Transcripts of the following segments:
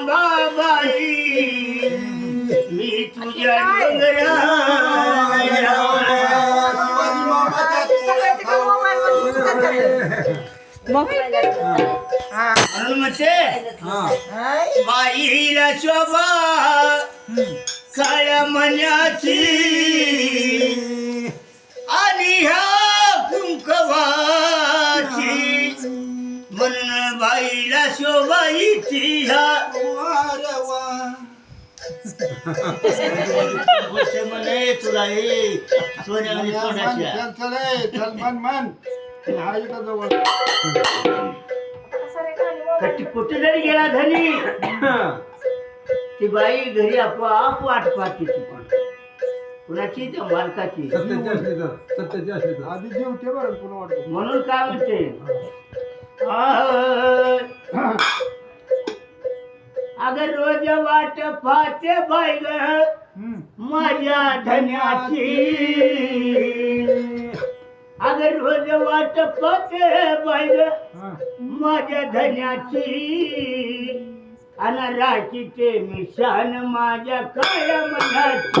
अंबाबाई मी तुझ्या म्हणते बाईला शोभा काळ्या मन्याची आणि ह्या कुंकवाची म्हणून बाईला शोभा इची ह्या. म्हणे तुला हे सोन्यामध्ये तोंडाच्या कट्टी कुठे जरी गेला धनी? ती बाई घरी आपोआप वाट पाहते ती पण कुणाची त्या मालकाची. आधी जेवते बरं पुन्हा वाटत म्हणून काय म्हणते? आह, रोज वाट पाहते बाई ग. माझ्या धन्याची. अगर रोज वाट पाहते बाई ग. माझ्या धन्याची. आणि राखीचे मिशान माझ्या काळ्या मनाची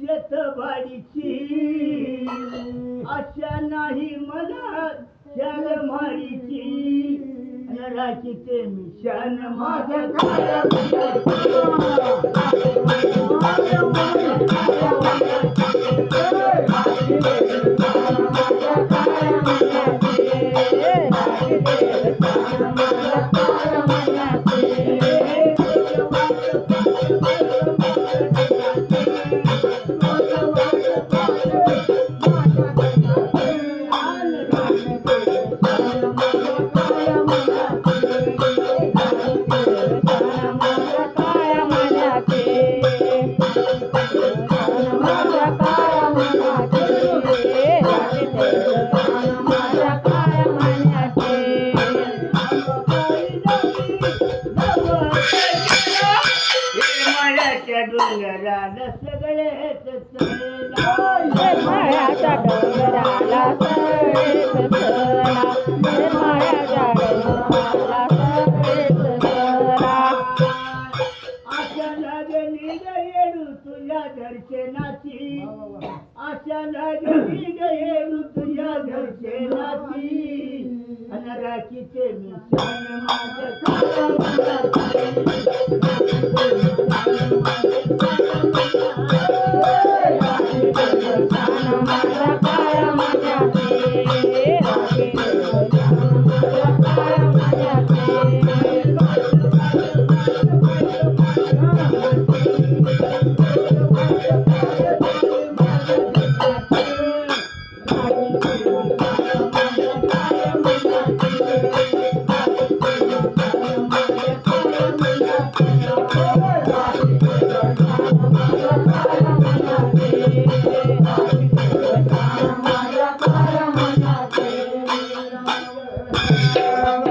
यात शेतवाडीची आशा नाही मला मारीची नराची ते मिशान माझ्या माझ्या निर्मळ्याच्या डोंगराला सगळे सरा डोंगराला सळेत सरा आशा तुझ्या दर्शनाची आशा लागली तुझ्या दर्शनाची मिशन माझ्या माझ्या